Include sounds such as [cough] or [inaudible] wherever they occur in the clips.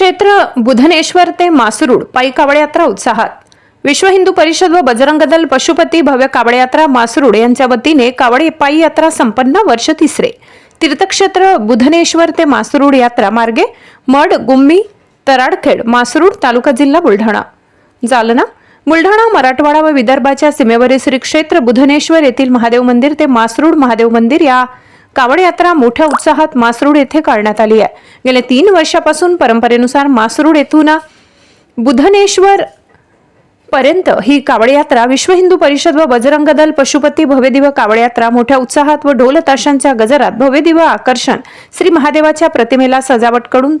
क्षेत्र बुधनेश्वर ते मासरूड पायी कावड यात्रा उत्साहात. विश्व हिंदू परिषद व बजरंग दल पशुपती भव्य कावड यात्रा मासरूड यांच्या वतीने कावड पायी यात्रा संपन्न वर्ष तिसरे. तीर्थक्षेत्र बुधनेश्वर ते मासरूड यात्रा मार्गे मड गुम्मी तराडखेड मासरूड तालुका जिल्हा बुलढाणा. जालना बुलढाणा मराठवाडा व विदर्भाच्या सीमेवरील श्री क्षेत्र बुधनेश्वर येथील महादेव मंदिर ते मासरूड महादेव मंदिर या कावड यात्रा मोठ्या उत्साहात मासरूड येथे काढण्यात आली आहे. गेल्या तीन वर्षापासून परंपरेनुसार मासरूड येथून बुधनेश्वर पर्यंत ही कावड यात्रा विश्व हिंदू परिषद व बजरंग दल पशुपती भव्यदिव कावड यात्रा मोठ्या उत्साहात व ढोल ताशांच्या गजरात भव्यदिव्य आकर्षण श्री महादेवाच्या प्रतिमेला सजावट करून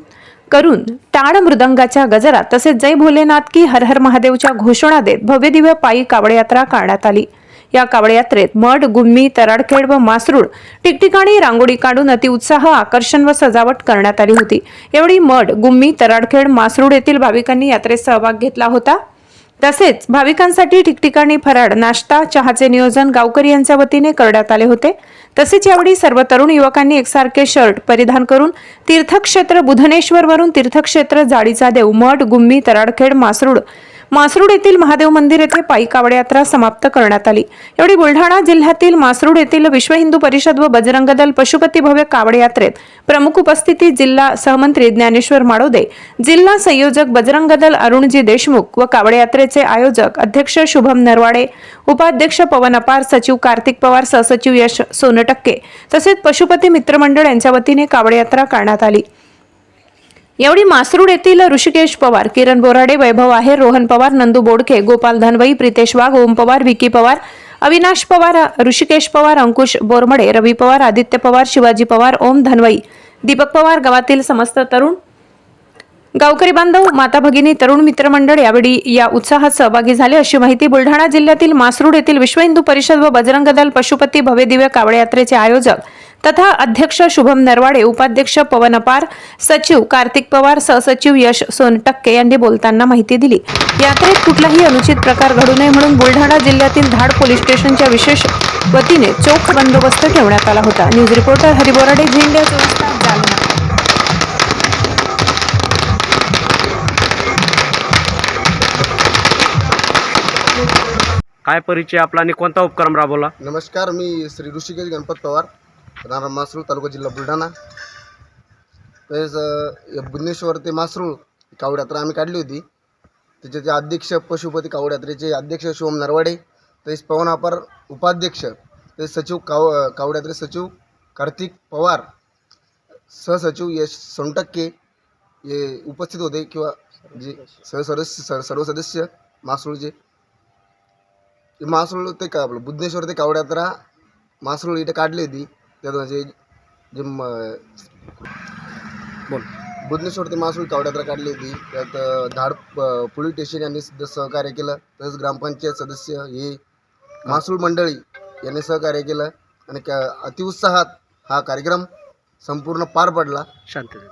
करून टाळ मृदंगाच्या गजरात तसेच जय भोलेनाथ की हर हर महादेवच्या घोषणा देत भव्यदिव्य पायी कावड यात्रा काढण्यात आली. या कावड यात्रेत मठ गुम्मी तराडखेड व मासरूड ठिकठिकाणी रांगोळी काढून अतिउत्साह आकर्षण व सजावट करण्यात आली होती. एवढी मठ गुम्मी तराडखेड मासरूड येथील भाविकांनी यात्रेत सहभाग घेतला होता. तसेच भाविकांसाठी ठिकठिकाणी फराड नाश्ता चहाचे नियोजन गावकरी यांच्या वतीने करण्यात आले होते. तसेच यावेळी सर्व तरुण युवकांनी एकसारखे शर्ट परिधान करून तीर्थक्षेत्र बुधनेश्वर वरून तीर्थक्षेत्र जाडीचा देव मठ गुम्मी तराडखेड मासरूड मासरूड येथील महादेव मंदिर येथे पायी कावड यात्रा समाप्त करण्यात आली. एवढी बुलढाणा जिल्ह्यातील मासरूड येथील विश्व हिंदू परिषद व बजरंग दल पशुपती भव्य कावड यात्रेत प्रमुख उपस्थिती जिल्हा सहमंत्री ज्ञानेश्वर माडोदे जिल्हा संयोजक बजरंग दल अरुणजी देशमुख व कावड यात्रेचे आयोजक अध्यक्ष शुभम नरवाडे उपाध्यक्ष पवन अपार सचिव कार्तिक पवार सहसचिव यश सोनटक्के तसेच पशुपती मित्रमंडळ यांच्या वतीने कावड यात्रा करण्यात आली. यावेळी मासरूड येथील ऋषिकेश पवार किरण बोराडे वैभव आहेर रोहन पवार नंदू बोडके गोपाल धनवई प्रितेश वाघ ओम पवार विकी पवार अविनाश पवार ऋषिकेश पवार अंकुश बोरमडे रवी पवार आदित्य पवार शिवाजी पवार ओम धनवई दीपक पवार गावातील समस्त तरुण गावकरी बांधव माता भगिनी तरुण मित्रमंडळ यावेळी या उत्साहात सहभागी झाले. अशी माहिती बुलढाणा जिल्ह्यातील मासरूड येथील विश्व हिंदू परिषद व बजरंग दल पशुपती भव्यदिव्य कावड यात्रेचे आयोजक तथा अध्यक्ष शुभम नरवाडे उपाध्यक्ष पवन अपार सचिव कार्तिक पवार सहसचिव यश सोनटक्के यांनी बोलताना माहिती दिली. यात्रेत कुठलाही अनुचित प्रकार घडू नये म्हणून बुलढाणा जिल्ह्यातील धाड पोलीस स्टेशनच्या विशेष वतीने चोख बंदोबस्त ठेवण्यात आला होता. News reporter Hari Borade Zee India चोवीस तास जालना. काय परिचय आपला आणि कोणता उपक्रम राबवला? नमस्कार मी श्री ऋषिकेश गणपत पवार. राहणार मासरूळ तालुका जिल्हा बुलढाणा. तसेच बुधनेश्वर ते मासरूळ कावडयात्रा आम्ही काढली होती. त्याचे अध्यक्ष पशुपती कावडयात्रेचे अध्यक्ष शिवम नरवाडे तसेच पवन अपार उपाध्यक्ष तसेच सचिव काव कावडयात्रे सचिव कार्तिक पवार सहसचिव यश सोनटक्के हे उपस्थित होते किंवा जे सहसदस्य स- सर्व सदस्य मासरूळचे मासरूळ ते का आपलं बुद्धेश्वर ते कावडयात्रा मासरूळ इथे काढली होती. त्यात म्हणजे जे म बोल. बुधनेश्वर ते मासरूळ कावड यात्रा काढली होती. त्यात धाड पोलीस स्टेशन यांनी सुद्धा सहकार्य केलं. तसेच ग्रामपंचायत सदस्य हे मासरूळ मंडळी यांनी सहकार्य केलं. आणि का अतिउत्साहात हा कार्यक्रम संपूर्ण पार पडला. शांततेत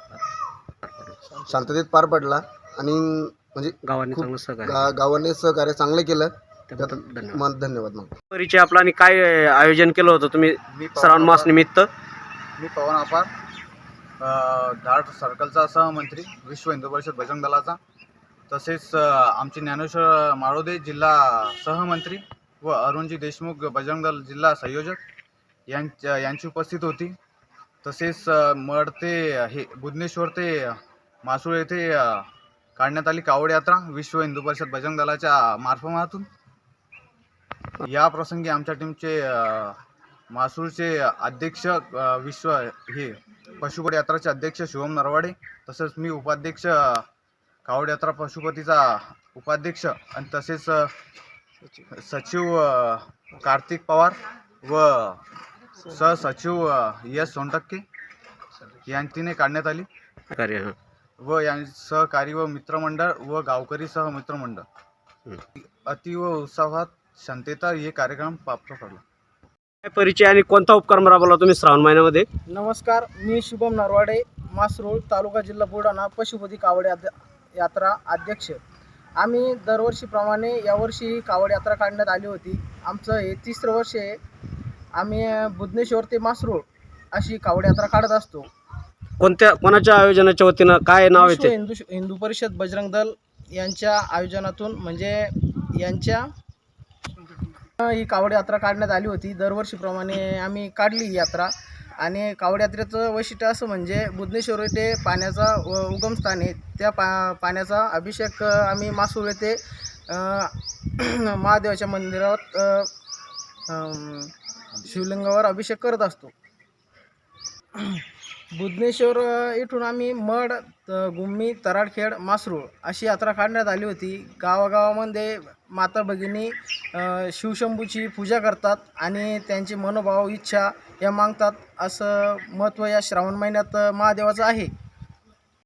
शांततेत पार पडला. आणि म्हणजे गावाने चांगलं सहकार्य गा गावाने सहकार्य चांगलं केलं. त्याबद्दल धन्यवाद. मन धन्यवाद मग परिचय आपला आणि काय आयोजन केलं होतं तुम्ही मी श्रावण मास निमित्त? मी पवन अपार अ, धाड सर्कलचा सहमंत्री विश्व हिंदू परिषद बजरंग दलाचा. तसेच अ, आमचे ज्ञानेश्वर माळोदे जिल्हा सहमंत्री व अरुणजी देशमुख बजरंग दल जिल्हा संयोजक यांच्या यांची उपस्थित होती. तसेच अ, मड ते हे बुधनेश्वर ते मासूळ येथे अ, काढण्यात आली कावड यात्रा विश्व हिंदू परिषद बजरंग दलाच्या मार्फमातून. या प्रसंगी आमच्या टीमचे मासूरचे अध्यक्ष विश्व हे पशुपती यात्राचे अध्यक्ष शिवम नरवाडे तसंच मी उपाध्यक्ष कावड यात्रा पशुपतीचा उपाध्यक्ष आणि तसेच सचिव कार्तिक पवार व सहसचिव यश सोनटक्के यांतीने काढण्यात आली. कार्य. व यां सहकारी व मित्रमंडळ व गावकरी सह मित्रमंडळ. अतिव उत्साहात शांतता हे कार्यक्रम प्राप्त पडला काय परिचय आणि कोणता उपक्रम राबवला तुम्ही श्रावण महिन्यामध्ये? नमस्कार मी शुभम नरवाडे मासरोळ तालुका जिल्हा बुलढाणा पशुपती कावड याद- यात्रा अध्यक्ष. आम्ही दरवर्षीप्रमाणे यावर्षी कावड यात्रा काढण्यात आली होती. आमचं हे तिसरं वर्ष आहे. आम्ही अ, बुधनेश्वर ते मासरोळ अशी कावड यात्रा काढत असतो. कोणत्या कोणाच्या आयोजनाच्या वतीनं? काय नाव विश्व येते हिंदू हिंदू परिषद बजरंग दल यांच्या आयोजनातून म्हणजे यांच्या ही कावड यात्रा काढण्यात आली होती. दरवर्षीप्रमाणे आम्ही काढली ही यात्रा. आणि कावड यात्रेचं वैशिष्ट्य असं म्हणजे बुधनेश्वर येथे पाण्याचा व उगमस्थान आहे. त्या पा पाण्याचा अभिषेक आम्ही मासूर येथे [clears throat] महादेवाच्या मंदिरात शिवलिंगावर अभिषेक करत असतो. बुधनेश्वर इथून येथून आम्ही मड त- गुम्मी तराडखेड मासरूळ अशी यात्रा काढण्यात आली होती. गावागावामध्ये माता भगिनी शिवशंभूची पूजा करतात आणि त्यांची मनोभाव इच्छा या मागतात. असं महत्त्व या श्रावण महिन्यात महादेवाचं आहे.